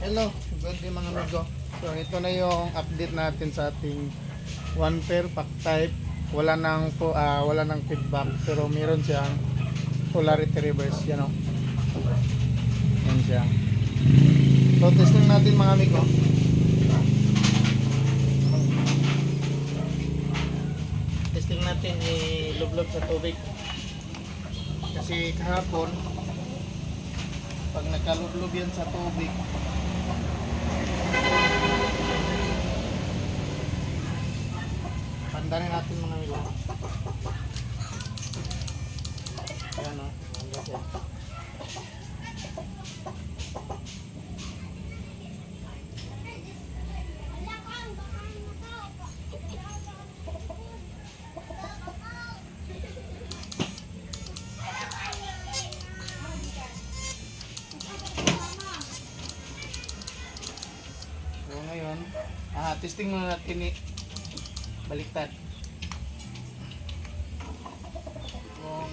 hello. Good day mga amigo. So ito na yung update natin sa ating one pair pack type. Wala nang po ah, wala nang feedback pero meron siyang polarity reverse, yan oh. Yan siya. So testing natin mga amigo. Testing natin i-lublob sa tubig. Kasi kahapon pag nagkalublob yan sa tubig pandarin natin mga amigo ayan o hanggang siya So ngayon, ah, testing muna natin baliktad. Kung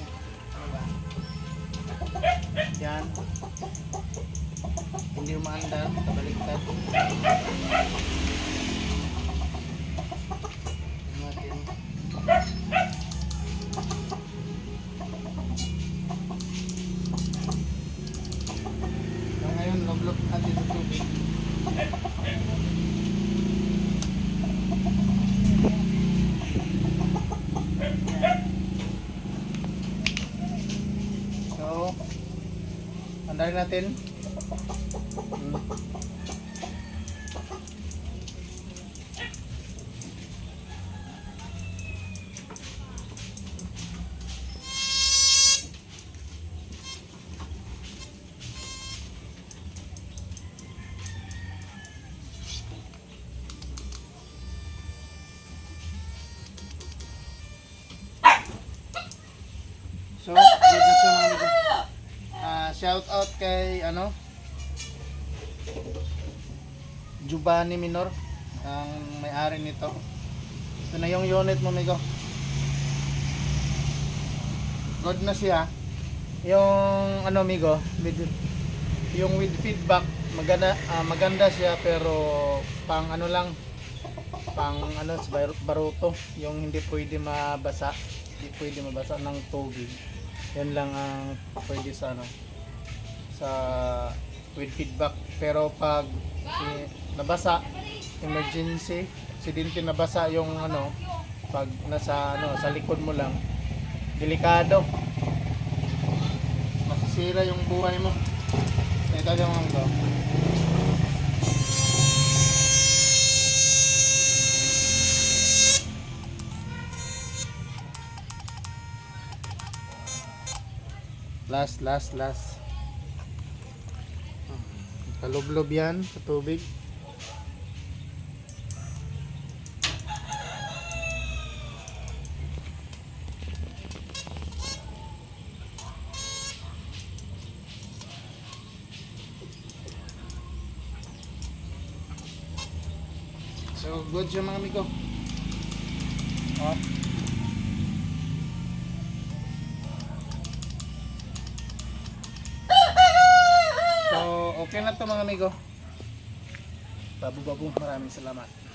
ano ba? Yan. Hindi umaandar, kabaliktad. Tingnan natin. Ngayon, loblog natin sa. So, andarin natin. Hmm. So, na siya mga shout out kay ano Giovanni Minor ang may-ari nito. Ito na yung unit mo, amigo. Good na siya. Yung ano, amigo, with, yung with feedback, maganda ah, maganda siya pero pang ano lang pang ano baruto, yung hindi pwede mabasa, hindi pwede mabasa ng tubig. Yan lang ang pwede sa ano sa with feedback. Pero pag eh, nabasa, emergency, aksidente nabasa yung ano, pag nasa ano sa likod mo lang, delikado. Masisira yung buhay mo. Ito yung mga to. Last, last, last. Kalublob yan sa tubig. So, good siya mga amigo. Oh. Okay na to mga amigo. Babu-babu, maraming salamat.